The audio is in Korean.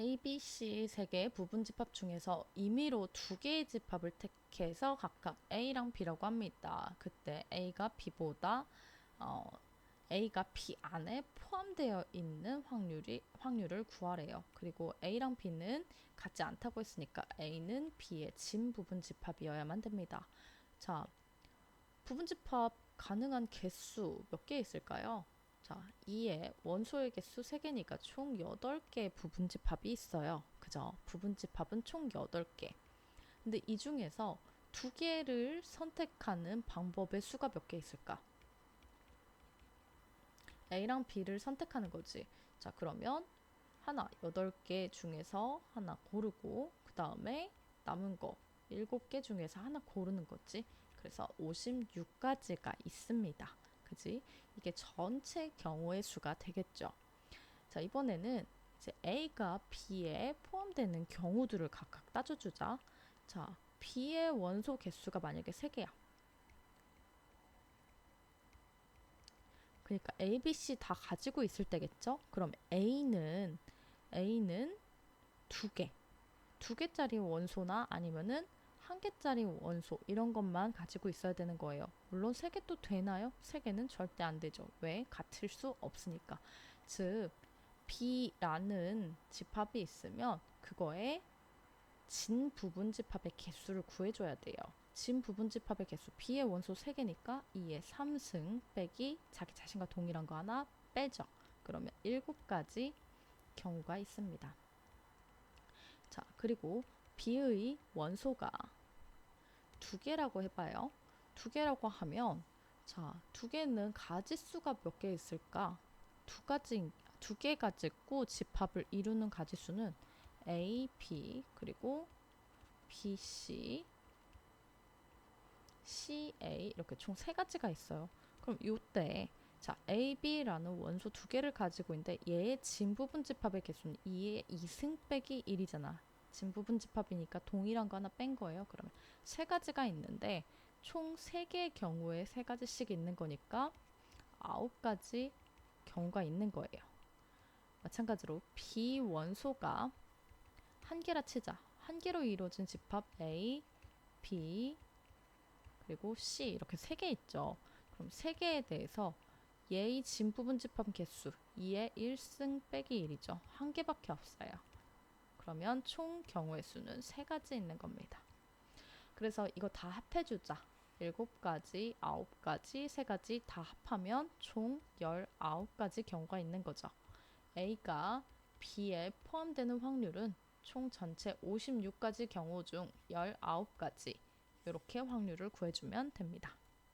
A, B, C 세 개의 부분 집합 중에서 임의로 두 개의 집합을 택해서 각각 A랑 B라고 합니다. 그때 A가 B보다 어, A가 B 안에 포함되어 있는 확률이 확률을 구하래요. 그리고 A랑 B는 같지 않다고 했으니까 A는 B의 진 부분 집합이어야만 됩니다. 자, 부분 집합 가능한 개수 몇 개 있을까요? 자, 2의 원소의 개수 3개니까 총 8개의 부분집합이 있어요. 그죠? 부분집합은 총 8개. 근데 이 중에서 두 개를 선택하는 방법의 수가 몇 개 있을까? A랑 B를 선택하는 거지. 자, 그러면 하나 8개 중에서 하나 고르고 그 다음에 남은 거 7개 중에서 하나 고르는 거지. 그래서 56가지가 있습니다. 그지? 이게 전체 경우의 수가 되겠죠. 자, 이번에는 이제 A가 B에 포함되는 경우들을 각각 따져주자. 자, B의 원소 개수가 만약에 3개야. 그러니까 A, B, C 다 가지고 있을 때겠죠? 그럼 A는 A는 두 개, 두 개짜리 원소나 아니면은 한 개짜리 원소 이런 것만 가지고 있어야 되는 거예요. 물론 세 개도 되나요? 세 개는 절대 안 되죠. 왜? 같을 수 없으니까. 즉 B라는 집합이 있으면 그거에 진 부분 집합의 개수를 구해줘야 돼요. 진 부분 집합의 개수 B의 원소 3개니까 2의 3승 빼기 자기 자신과 동일한 거 하나 빼죠. 그러면 7가지 경우가 있습니다. 자, 그리고 B의 원소가 두 개라고 해봐요. 두 개라고 하면 자, 두 개는 가지수가 몇 개 있을까? 두 가지 두 개 가지고 집합을 이루는 가지수는 A, B 그리고 B, C, C, A 이렇게 총 세 가지가 있어요. 그럼 이때 자, A, B라는 원소 두 개를 가지고 있는데 얘의 진 부분 집합의 개수는 2의 2승 빼기 1이잖아. 진 부분 집합이니까 동일한 거 하나 뺀 거예요. 그러면 세 가지가 있는데 총 세 개의 경우에 세 가지씩 있는 거니까 아홉 가지 경우가 있는 거예요. 마찬가지로 B 원소가 한 개라 치자. 한 개로 이루어진 집합 A, B, 그리고 C 이렇게 세 개 있죠. 그럼 세 개에 대해서 얘의 진 부분 집합 개수 2의 1승 빼기 1이죠. 한 개밖에 없어요. 그러면 총 경우의 수는 세 가지 있는 겁니다. 그래서 이거 다 합해주자. 7가지, 9가지, 3가지 다 합하면 총 19가지 경우가 있는 거죠. A가 B에 포함되는 확률은 총 전체 56가지 경우 중 19가지 이렇게 확률을 구해주면 됩니다.